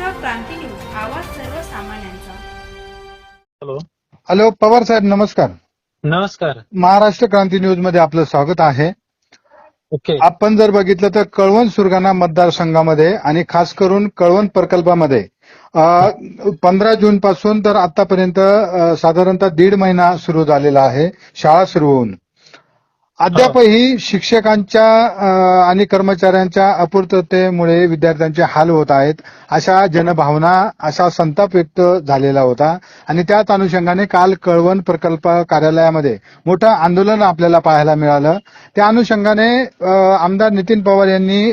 Maharashtra Kranti news आवाज सर्वसामान्यांचा. Hello. Hello Pawar साहेब नमस्कार. नमस्कार. महाराष्ट्र क्रांती न्यूजमध्ये आपलं स्वागत आहे. ओके. आपण जर बघितलं तर कळवण सुरगाणा मतदारसंघामध्ये आणि खास करून कळवण प्रकल्पामध्ये पंधरा जून पासून तर आतापर्यंत साधारणतः दीड महिना सुरू झालेला आहे. शाळा सुरू होऊन. अद्यापही शिक्षकांच्या अ, आणि कर्मचाऱ्यांच्या अपूर्ततेमुळे विद्यार्थ्यांचे हाल होत आहेत अशा जनभावना असा संताप व्यक्त झालेला होता. आणि त्याच अनुषंगाने काल कळवण प्रकल्प कार्यालयामध्ये मोठं आंदोलन आपल्याला पाहायला मिळालं. त्या अनुषंगाने आमदार नितीन पवार यांनी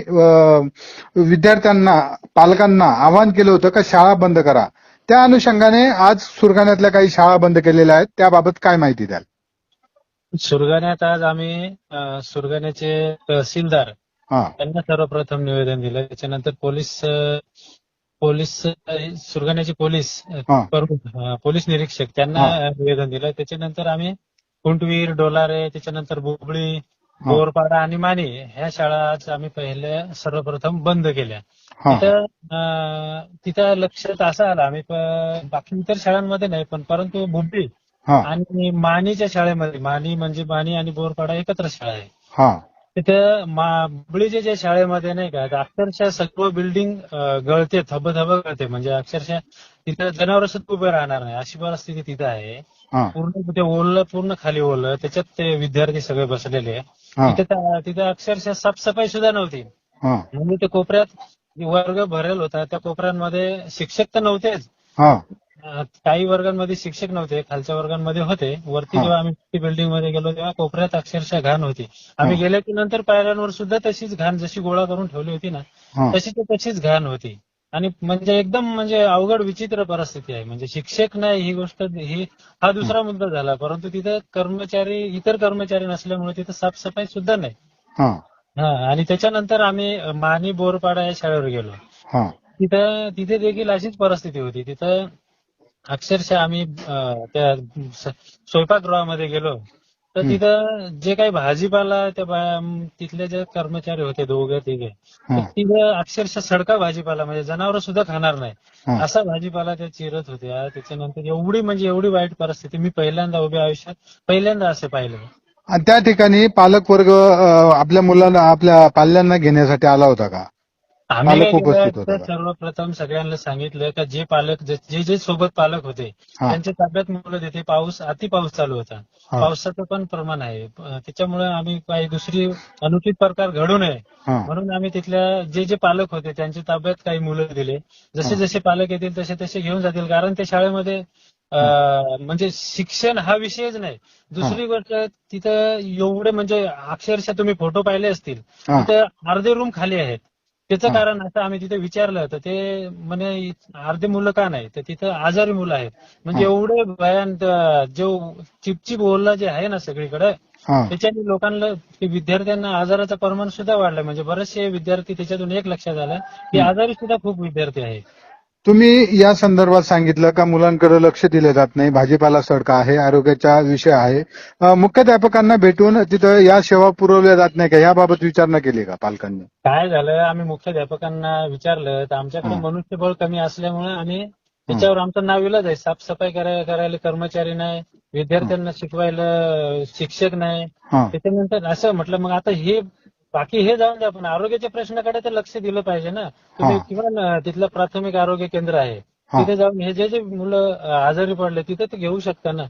विद्यार्थ्यांना पालकांना आवाहन केलं होतं का शाळा बंद करा. त्या अनुषंगाने आज सुरगाण्यातल्या काही शाळा बंद केलेल्या आहेत. त्याबाबत काय माहिती द्याल? सुरगाण्यात आज आम्ही सुरगाण्याचे तहसीलदार हा. यांना सर्वप्रथम निवेदन दिलं. त्याच्यानंतर पोलीस पोलीस सुरगाण्याचे पोलीस पोलीस निरीक्षक त्यांना. निवेदन दिलं. त्याच्यानंतर आम्ही कुंटवीर डोलारे त्याच्यानंतर बुबळी बोरपाडा आणि माने ह्या शाळा आज आम्ही पहिल्या सर्वप्रथम बंद केल्या. तिथं तिथं लक्षात असं आलं आम्ही बाकी इतर शाळांमध्ये नाही पण परंतु बुबडी हा. आणि मानीच्या शाळेमध्ये मानी म्हणजे मानी आणि बोरपाडा एकत्र शाळा आहे. हा. तिथं ज्या शाळेमध्ये नाही का अक्षरशः सर्व बिल्डिंग गळते थबथब गळते. म्हणजे अक्षरशः तिथं जनावर सुद्धा उभे राहणार नाही. अशी परिस्थिती तिथं आहे. पूर्ण ते ओललं पूर्ण खाली ओललं त्याच्यात ते विद्यार्थी सगळे बसलेले. तिथं तिथं अक्षरशः साफसफाई सुद्धा नव्हती. हा. म्हणजे ते कोपऱ्यात वर्ग भरेल होता त्या कोपऱ्यांमध्ये शिक्षक तर नव्हतेच. काही वर्गांमध्ये शिक्षक नव्हते खालच्या वर्गांमध्ये होते. वरती हा. जेव्हा आम्ही बिल्डिंगमध्ये गेलो तेव्हा कोपऱ्यात अक्षरशः घाण होती. आम्ही हा. गेल्याच्यानंतर पायऱ्यांवर सुद्धा तशीच घाण जशी गोळा करून ठेवली होती ना हा. तशी तर तशीच घाण होती. आणि म्हणजे एकदम म्हणजे अवघड विचित्र परिस्थिती आहे. म्हणजे शिक्षक नाही ही गोष्ट ही हा दुसरा मुद्दा झाला. परंतु तिथं कर्मचारी इतर कर्मचारी नसल्यामुळे तिथं साफसफाई सुद्धा नाही. हा. हा आणि त्याच्यानंतर आम्ही मानी बोरपाडा या शाळेवर गेलो. हा. तिथं तिथे देखील अशीच परिस्थिती होती. तिथं अक्षरशः आम्ही त्या स्वयंपाकगृहामध्ये गेलो. तर. तिथं जे काही भाजीपाला त्या तिथले जे कर्मचारी होते दोघे तिघे तर तिथं अक्षरशः सडका भाजीपाला म्हणजे जनावर सुद्धा खाणार नाही. असा भाजीपाला त्या चिरत होत्या. त्याच्यानंतर एवढी म्हणजे एवढी वाईट परिस्थिती मी पहिल्यांदा उभ्या आयुष्यात पहिल्यांदा असं पाहिलं. आणि त्या ठिकाणी पालक वर्ग आपल्या मुलांना आपल्या पाल्यांना घेण्यासाठी आला होता का? आम्ही काय केलं? तर? सर्वप्रथम सगळ्यांना सांगितलं का जे पालक जे जे सोबत पालक होते. त्यांच्या ताब्यात मुलं तिथे पाऊस अति पाऊस चालू होता. पावसाचं पण प्रमाण आहे. त्याच्यामुळे आम्ही काही दुसरी अनुचित प्रकार घडू नये. म्हणून आम्ही तिथल्या जे जे पालक होते त्यांच्या ताब्यात काही मुलं दिले. जसे. जसे पालक येतील तसे तसे घेऊन जातील. कारण त्या शाळेमध्ये म्हणजे शिक्षण हा विषयच नाही. दुसरी गोष्ट तिथं एवढे म्हणजे अक्षरशः तुम्ही फोटो पाहिले असतील. तिथं अर्धे रूम खाली आहेत. त्याचं. कारण असं आम्ही तिथे विचारलं तर ते म्हणे अर्धे मुलं का नाही तर तिथं आजारी मुलं आहेत म्हणजे. एवढे भयान जो चिपचिप ओरला जे आहे ना सगळीकडे हा त्याच्याने लोकांना विद्यार्थ्यांना आजाराचं प्रमाण सुद्धा वाढलं म्हणजे बरेचसे विद्यार्थी त्याच्यातून एक लक्षात आलं की. आजारी सुद्धा खूप विद्यार्थी आहेत तुम्ही या संदर्भात सांगितलं का मुलांकडे लक्ष दिले जात नाही? भाजीपाला सडका आहे आरोग्याचा विषय आहे. मुख्याध्यापकांना भेटून तिथं या सेवा पुरवल्या जात नाही का? याबाबत विचारणा केली का पालकांनी? काय झालं? आम्ही मुख्याध्यापकांना विचारलं तर आमच्याकडे. मनुष्यबळ कमी असल्यामुळे आम्ही त्याच्यावर आमचं नाव इलाज आहे. साफसफाई करायला करायला कर्मचारी नाही विद्यार्थ्यांना शिकवायला शिक्षक नाही. त्याच्यानंतर असं म्हटलं मग आता हे बाकी हे जाऊन द्या पण आरोग्याच्या प्रश्नाकडे तर लक्ष दिलं पाहिजे ना तुम्ही. किंवा तिथलं प्राथमिक आरोग्य केंद्र आहे. तिथे जाऊन हे जे जे मुलं आजारी पडले तिथे ते घेऊ शकता ना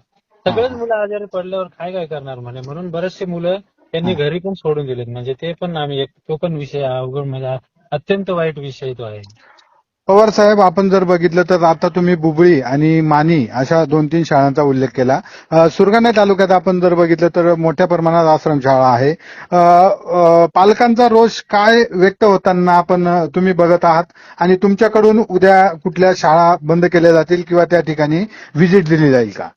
सगळेच. मुलं आजारी पडल्यावर काय काय करणार म्हणे म्हणून बरेचसे मुलं त्यांनी. घरी पण सोडून दिलेत म्हणजे ते पण आम्ही एक तो पण विषय अवघड म्हणजे अत्यंत वाईट विषय तो आहे पवार साहेब आपण जर बघितलं तर आता तुम्ही बुबळी आणि मानी अशा दोन तीन शाळांचा उल्लेख केला. सुरगाणे तालुक्यात आपण जर बघितलं तर मोठ्या प्रमाणात आश्रमशाळा आहे. पालकांचा रोष काय व्यक्त होताना आपण तुम्ही बघत आहात? आणि तुमच्याकडून उद्या कुठल्या शाळा बंद केल्या जातील किंवा त्या ठिकाणी व्हिजिट दिली जाईल का?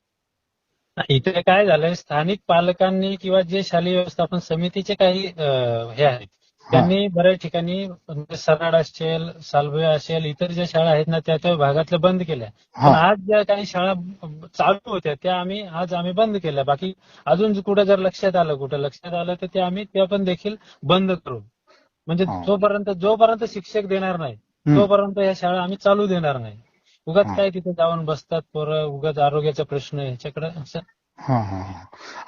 इथे काय झालंय? स्थानिक पालकांनी किंवा जे शालेय व्यवस्थापन समितीचे काही हे आहेत त्यांनी बऱ्याच ठिकाणी म्हणजे सराड असेल सालभोया असेल इतर ज्या शाळा आहेत ना त्या त्या भागातल्या बंद केल्या. पण आज ज्या काही शाळा चालू होत्या त्या आम्ही आज आम्ही बंद केल्या. बाकी अजून कुठं जर लक्षात आलं कुठं लक्षात आलं तर ते आम्ही त्या पण देखील बंद करू. म्हणजे. जोपर्यंत जोपर्यंत शिक्षक देणार नाही तोपर्यंत या शाळा आम्ही चालू देणार नाही. उगाच. काय तिथे जाऊन बसतात पोरं उगाच आरोग्याचा प्रश्न ह्याच्याकडे हा हा.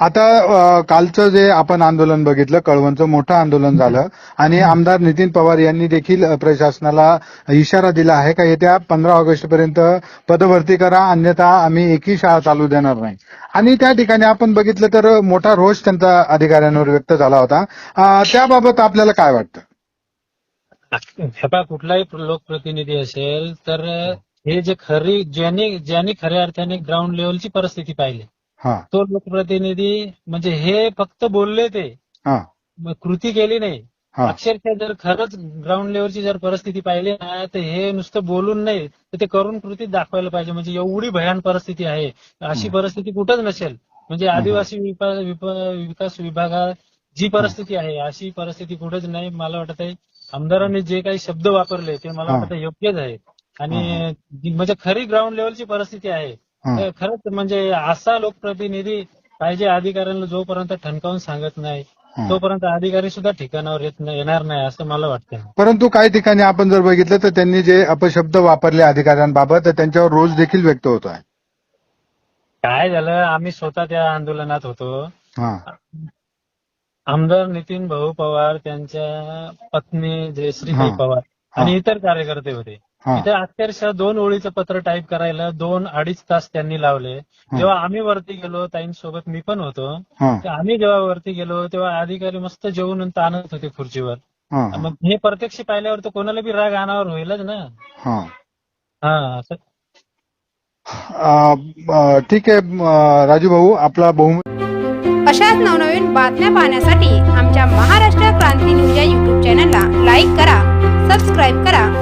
आता अ, कालचं जे आपण आंदोलन बघितलं कळवणचं मोठं आंदोलन झालं आणि आमदार नितीन पवार यांनी देखील अ, प्रशासनाला इशारा दिला आहे का येत्या पंधरा ऑगस्ट पर्यंत पदभरती करा अन्यथा आम्ही एकही शाळा चालू देणार नाही. आणि त्या ठिकाणी आपण बघितलं तर मोठा रोष त्यांचा अधिकाऱ्यांवर व्यक्त झाला होता. अ, त्याबाबत आपल्याला काय वाटतं? हे पहा कुठलाही लोकप्रतिनिधी असेल तर हे जे खरी ज्यांनी ज्यांनी खऱ्या अर्थाने ग्राउंड लेवलची परिस्थिती पाहिली हा. तो लोकप्रतिनिधी म्हणजे हे फक्त बोलले ते. हा. मग कृती केली नाही. हा. अक्षरशः जर खरंच ग्राउंड लेवलची जर परिस्थिती पाहिली ना तर हे नुसतं बोलून नाही तर ते करून कृतीत दाखवायला पाहिजे. म्हणजे एवढी भयान परिस्थिती आहे. अशी. परिस्थिती कुठंच नसेल. म्हणजे आदिवासी विपा- विप- विकास विभागात जी परिस्थिती आहे अशी परिस्थिती कुठेच नाही. मला वाटत आहे आमदारांनी जे काही शब्द वापरले ते मला हा. वाटतं योग्यच आहे. आणि जी- म्हणजे खरी ग्राउंड लेवलची परिस्थिती आहे. तर खरंच म्हणजे असा लोकप्रतिनिधी पाहिजे अधिकाऱ्यांना जोपर्यंत ठणकावून सांगत नाही. तोपर्यंत अधिकारी सुद्धा ठिकाणावर येत नाही- येणार नाही असं मला वाटतं परंतु काही ठिकाणी आपण जर बघितलं तर त्यांनी जे अपशब्द वापरले अधिकाऱ्यांबाबत तर त्यांच्यावर रोष देखील व्यक्त होत आहे काय झालं आम्ही स्वतः त्या आंदोलनात होतो आमदार नितीन भाऊ पवार त्यांच्या पत्नी जयश्रीताई हा. पवार. आणि इतर कार्यकर्ते होते हा तिथे अक्षरशः दोन ओळीचं पत्र टाईप करायला दोन अडीच तास त्यांनी लावले. जेव्हा आम्ही वरती गेलो ताईंसोबत मी पण होतो हा. तर आम्ही जेव्हा वरती गेलो तेव्हा अधिकारी मस्त जेवून ताणत होते खुर्चीवर. हा. मग हे प्रत्यक्ष पाहिल्यावर तर कोणाला बी राग अनावर होईलच ना. हा. हा असं. अ, अ, ठीक आहे राजू भाऊ आपला बहुमत अशाच नवनवीन बातम्या पाहण्यासाठी आमच्या महाराष्ट्र क्रांती न्यूज या यूट्यूब चॅनलला लाईक करा सबस्क्राईब करा